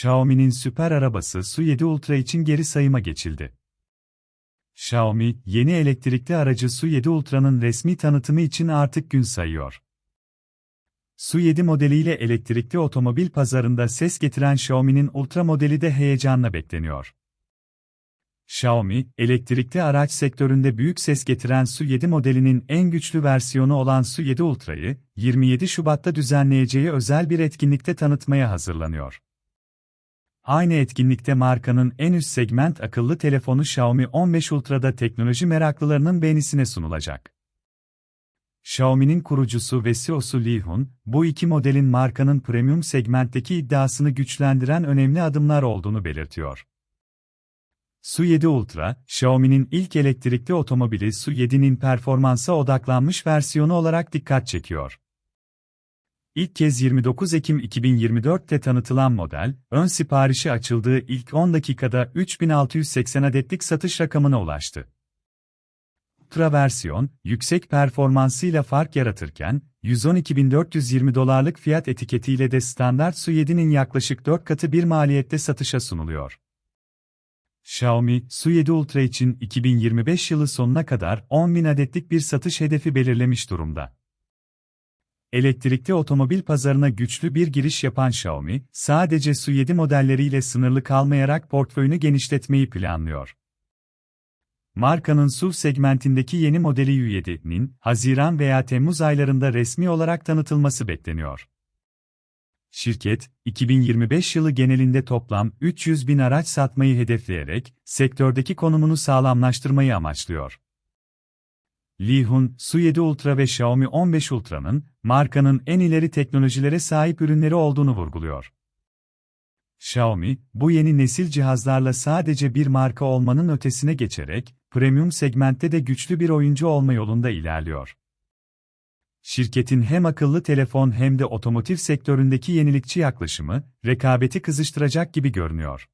Xiaomi'nin süper arabası Su7 Ultra için geri sayıma geçildi. Xiaomi, yeni elektrikli aracı Su7 Ultra'nın resmi tanıtımı için artık gün sayıyor. Su7 modeliyle elektrikli otomobil pazarında ses getiren Xiaomi'nin Ultra modeli de heyecanla bekleniyor. Xiaomi, elektrikli araç sektöründe büyük ses getiren Su7 modelinin en güçlü versiyonu olan Su7 Ultra'yı, 27 Şubat'ta düzenleyeceği özel bir etkinlikte tanıtmaya hazırlanıyor. Aynı etkinlikte markanın en üst segment akıllı telefonu Xiaomi 15 Ultra'da teknoloji meraklılarının beğenisine sunulacak. Xiaomi'nin kurucusu ve CEO'su Li Hun, bu iki modelin markanın premium segmentteki iddiasını güçlendiren önemli adımlar olduğunu belirtiyor. Su7 Ultra, Xiaomi'nin ilk elektrikli otomobili Su7'nin performansa odaklanmış versiyonu olarak dikkat çekiyor. İlk kez 29 Ekim 2024'te tanıtılan model, ön siparişi açıldığı ilk 10 dakikada 3680 adetlik satış rakamına ulaştı. Ultra versiyon, yüksek performansıyla fark yaratırken, 112.420 dolarlık fiyat etiketiyle de standart Su7'nin yaklaşık 4 katı bir maliyette satışa sunuluyor. Xiaomi, Su7 Ultra için 2025 yılı sonuna kadar 10.000 adetlik bir satış hedefi belirlemiş durumda. Elektrikli otomobil pazarına güçlü bir giriş yapan Xiaomi, sadece Su7 modelleriyle sınırlı kalmayarak portföyünü genişletmeyi planlıyor. Markanın SUV segmentindeki yeni modeli U7'nin, Haziran veya Temmuz aylarında resmi olarak tanıtılması bekleniyor. Şirket, 2025 yılı genelinde toplam 300 bin araç satmayı hedefleyerek, sektördeki konumunu sağlamlaştırmayı amaçlıyor. Li Hun, Su7 Ultra ve Xiaomi 15 Ultra'nın, markanın en ileri teknolojilere sahip ürünleri olduğunu vurguluyor. Xiaomi, bu yeni nesil cihazlarla sadece bir marka olmanın ötesine geçerek, premium segmentte de güçlü bir oyuncu olma yolunda ilerliyor. Şirketin hem akıllı telefon hem de otomotiv sektöründeki yenilikçi yaklaşımı, rekabeti kızıştıracak gibi görünüyor.